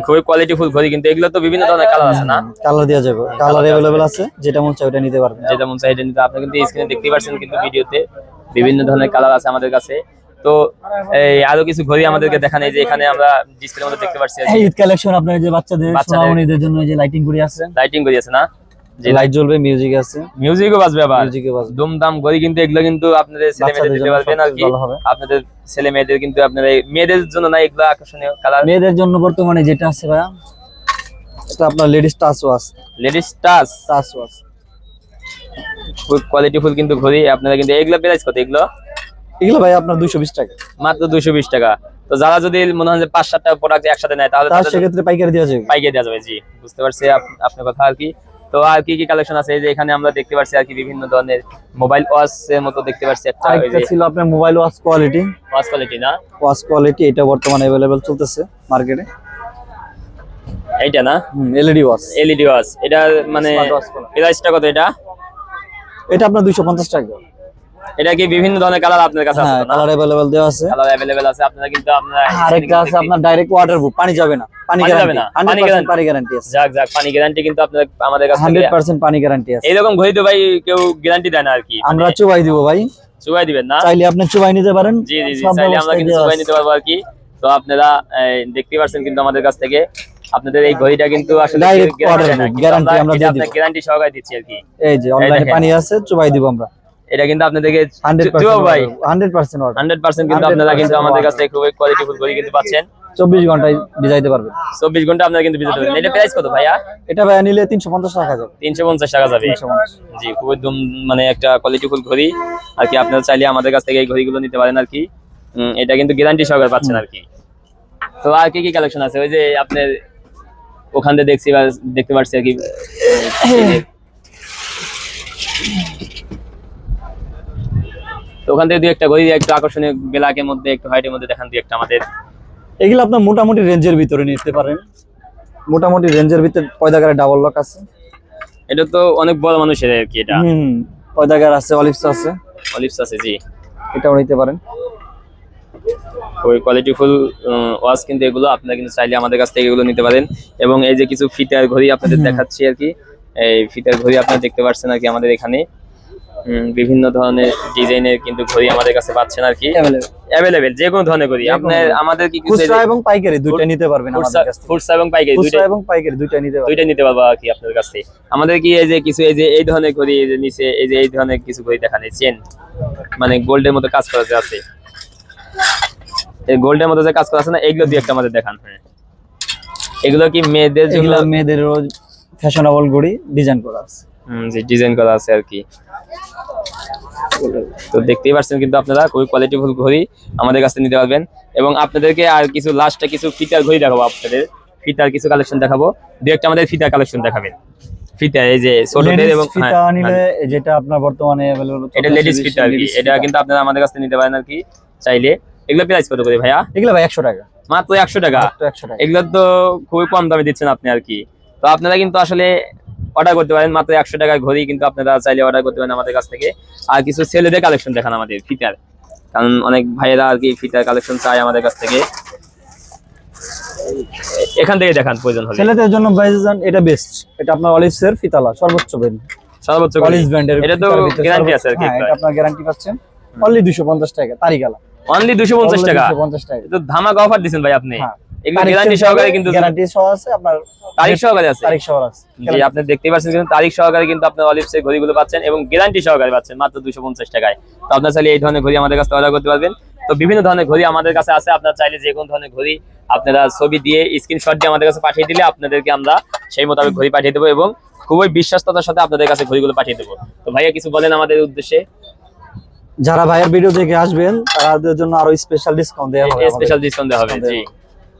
খুবই ঘড়ি কিন্তু এগুলো তো বিভিন্ন ধরনের কালার আছে না? কালার দেওয়া যাবে। কালার অ্যাভেলেবেল আছে যেটা মন চাই ওটা নিতে পারবেন। যেটা মন চাই এটা নিতে আপনি কিন্তু স্ক্রিনে দেখতে পাচ্ছেন কিন্তু ভিডিওতে বিভিন্ন ধরনের কালার আছে আমাদের কাছে। তো এই আরও কিছু ঘড়ি আমাদেরকে দেখান এই যে এখানে আমরা ডিসপ্লের মধ্যে দেখতে পাচ্ছি ঈদ কালেকশন আপনার যে বাচ্চাদের বাচ্চাদের- জন্য যে লাইটিং করে আছে। লাইটিং ঘড়ি আছে না? লাইট জ্বলবে মিউজিক আছে। মিউজিকও বাজবে আবার। মিউজিকে বাজবে। দুমদাম কিন্তু এগুলো কিন্তু আপনাদের ছেলে মেয়েদের দিতে পারবেন আর কি। আপনাদের ছেলে মেয়েদের কিন্তু আপনাদের এই মেয়েদের জন্য না এগুলো আকর্ষণীয় কালার মেয়েদের জন্য বর্তমানে যেটা আছে ভাইয়া এটা আপনার ladies touch ladies touch touch খুব কোয়ালিটি ফুল কিন্তু ঘড়ি আপনারা কিন্তু এগুলো প্রাইস কত এগুলো? এগুলো ভাই আপনার দুশো বিশ টাকা। মাত্র দুশো বিশ টাকা। তো যারা যদি মনে হয় যে পাঁচ সাতটা প্রোডাক্ট একসাথে নেয় তাহলে তার সেক্ষেত্রে পাইকারি দেওয়া যাবে। পাইকে দেওয়া যাবে জি। বুঝতে পারছি আপনার কথা আর কি। তো আর কি কি কালেকশন আছে? এই যে এখানে আমরা দেখতে পাচ্ছি আর কি বিভিন্ন ধরনের মোবাইল ওয়াচ এর মতো দেখতে পাচ্ছি একটা ওই ছিল আপনার mobile watch quality watch quality না? ওয়াচ কোয়ালিটি এটা বর্তমানে अवेलेबल চলতেছে মার্কেটে এইটা না? এলইডি ওয়াচ এলইডি ওয়াচ এটা মানে। প্রাইসটা কত এটা? এটা আপনার দুইশো পঞ্চাশ টাকা। এটা কি বিভিন্ন ধরনের কালার আপনার কাছে আছে হ্যাঁ তো না কালার অ্যাভেলেবেল দেওয়া আছে কালার अवेलेबल আছে আপনারা কিন্তু আপনারা আরেকটা আছে আপনার ডাইরেক্ট ওয়াটার প্রুফ পানি যাবে না পানি পানি যাবে গ্যারান্টি না, পানি হান্ড্রেড guarantee। পানি গ্যারান্টি আছে যাক যাক পানি গ্যারান্টি কিন্তু আপনাদের আমাদের কাছে হান্ড্রেড পার্সেন্ট পানি গ্যারান্টি আছে এইরকম ঘড়ি তো ভাই কেউ গ্যারান্টি দেয় না আর কি আমরা চুবাই দিব ভাই চুবাই দিবেন না চাইলে আপনি চুবাই নিতে পারেন জি জি জি সব চাইলে আমরা ব্যবস্থাই কিন্তু দেওয়া চুবাই আছে। নিতে পারবো আর কি তো আপনারা এই, দেখতে পাচ্ছেন কিন্তু আমাদের কাছ থেকে আপনাদের এই ঘড়িটা কিন্তু আসলে Direct order দেয় না, book, কিন্তু guarantee আমরা দিয়ে আপনার দিব। গ্যারান্টি সহকারে দিচ্ছি আর কি এই যে অনলাইনে দেখেন। পানি আছে চুবাই দিব আমরা এটা কিন্তু আপনাদেরকে ভাই percent hundred percent order hundred percent কিন্তু আপনারা কিন্তু আমাদের কাছ। খুবই কোয়ালিটি ফুল ঘড়ি কিন্তু পাচ্ছেন। চব্বিশ ঘন্টায় ভিজাইতে পারবেন চব্বিশ ঘণ্টা আপনারা কিন্তু ভিজিট করবেন এটা প্রাইস কত ভাইয়া? এটা ভাইয়া নিলে তিনশো পঞ্চাশ টাকা যাবে। তিনশো পঞ্চাশ টাকা যাবে। জি খুবই দুম মানে একটা কোয়ালিটি ফুল ঘড়ি। আর কি আপনারা চাইলে আমাদের কাছ থেকে এই ঘড়িগুলো নিতে পারেন আর কি। এটা কিন্তু গ্যারান্টি সহকারে পাচ্ছেন আর কি। তো আর কি কি কালেকশন আছে? ওই যে আপনার ওখান থেকে দেখছি দেখতে পাচ্ছি আর কি। ওখান থেকে দুই একটা ঘড়ি একটু আকর্ষণীয় ব্ল্যাকের মধ্যে একটু হোয়াইটের মধ্যে দেখান দুই একটা আমাদের। এগুলো আপনার মোটামুটি রেঞ্জের ভিতরে নিতে পারেন। মোটামুটি রেঞ্জের ভিতরে পয়দাগারে ডাবল লক আছে। এটা তো অনেক বড় মানুষের আর কি এটা। হুম পয়দাগার আছে অলিভস আছে। অলিভস আছে জি। এটাও নিতে পারেন। ওই কোয়ালিটি ফুল ওয়াচ কিন্তু এগুলো। আপনারা কিন্তু চাইলে আমাদের কাছ থেকে এগুলো নিতে পারেন। এবং এই যে কিছু ফিটার ঘড়ি আপনাদের দেখাচ্ছি আর কি। এই ফিটার ঘড়ি আপনারা দেখতে পাচ্ছেন আর কি আমাদের এখানে। বিভিন্ন ধরনের ডিজাইনের কিন্তু ঘড়ি আমাদের কাছে পাচ্ছেন আর কি। অ্যাভেলেবেল যে কোনো ধরনের ঘড়ি। আপনার আমাদের কি কিছু খুচরা এবং পাইকারি দুইটা নিতে পারবেন আমাদের কাছ থেকে। এবং পাইকারি খুচরা দুইটা এবং পাইকারি দুইটা নিতে পারবেন। দুইটা নিতে পারব কি আপনার কাছ আমাদের কি এই যে কিছু এই যে এই ধরনের ঘড়ি এই যে নিচে এই যে এই ধরনের কিছু ঘড়ি দেখান চেন মানে গোল্ডের মতো কাজ করা আছে। এই গোল্ডের মতো যে কাজ করা আছে না এগুলো দিয়ে একটা আমাদের দেখান। হ্যাঁ। এগুলো কি মেয়েদের জন্য মেয়েদের ফ্যাশনেবল ঘড়ি ডিজাইন করা আছে। যে ডিজাইন করা আছে আর কি। তো দেখতেই পাচ্ছেন কিন্তু আপনারা খুবই কোয়ালিটিফুল ঘড়ি আমাদের কাছে নিতে পারবেন। এবং আপনাদেরকে আর কিছু লাস্টে কিছু ফিতার ঘড়ি দেখাবো আপনাদের। ফিতার কিছু কালেকশন দেখাবো। দু একটা আমাদের ফিতার কালেকশন দেখাবেন। ফিতা এই যে ছোটদের এবং ফিতা হ্যাঁ, নিলে হ্যাঁ, যেটা আপনার বর্তমানে অ্যাভেলেবল এটা লেডিস ফিতা আর কি। এটা কিন্তু আপনারা আমাদের কাছে নিতে পারেন আর কি চাইলে। এগুলো প্রাইস কত করে ভাইয়া? এগুলো ভাই একশো টাকা। মাত্র একশো টাকা? মাত্র একশো টাকা। এগুলো তো খুবই কম দামে দিচ্ছেন আপনি আর কি। তো আপনারা কিন্তু আসলে অর্ডার করতে পারেন মাত্র একশো টাকার ঘড়ি কিন্তু আপনারা চাইলে অর্ডার করতে পারেন আমাদের কাছ থেকে। আর কিছু ছেলেদের কালেকশন দেখান আমাদের ফিতার কারণ অনেক ভাইয়েরা আর কি ফিতার কালেকশন চায় আমাদের কাছ থেকে। এখান থেকে দেখান প্রয়োজন হলে। ছেলেদের জন্য বাইজান এটা বেস্ট এটা আপনার অলিভস এর ফিতালা সর্বোচ্চ ব্র্যান্ড সর্বোচ্চ অলিভস ব্র্যান্ডের এটা তো গ্যারান্টি আছে আর কি হ্যাঁ এটা আপনার গ্যারান্টি পাচ্ছেন। অনলি 250 টাকা তারিখালা অনলি দুশো পঞ্চাশ টাকা? 250 টাকা। এটা তো ধামাকা অফার দিচ্ছেন ভাই আপনি। হ্যাঁ। গ্যারান্টি সহকারে কিন্তু গ্যারান্টি সহ আছে আপনার তারিখ সহকারে আছে? তারিখ সহ আছে। জি আপনি দেখতেই পাচ্ছেন কিন্তু তারিখ সহকারে কিন্তু আপনার অলিভস এর ঘড়িগুলো পাচ্ছেন এবং গ্যারান্টি সহকারে পাচ্ছেন মাত্র দুশো পঞ্চাশ টাকায়। তো আপনার চাইলে এই ধরনের ঘড়ি আমাদের কাছে অর্ডার করতে পারবেন। তো বিভিন্ন ধরনের ঘড়ি আমাদের কাছে আছে আপনার চাইলে যে কোনো ধরনের ঘড়ি আপনারা ছবি দিয়ে স্ক্রিনশট দিয়ে আমাদের কাছে পাঠিয়ে দিলে আপনাদেরকে আমরা সেই মোতাবেক ঘড়ি পাঠিয়ে দেবো এবং খুবই বিশ্বাসতার সাথে আপনাদের কাছে ঘড়িগুলো পাঠিয়ে দেবো। তো ভাইয়া কিছু বলেন আমাদের উদ্দেশ্যে? যারা ভাইয়ের ভিডিও দেখে আসবেন তাদের জন্য আরও স্পেশাল ডিসকাউন্ট দেওয়া হবে স্পেশাল ডিসকাউন্ট দেওয়া হবে জি।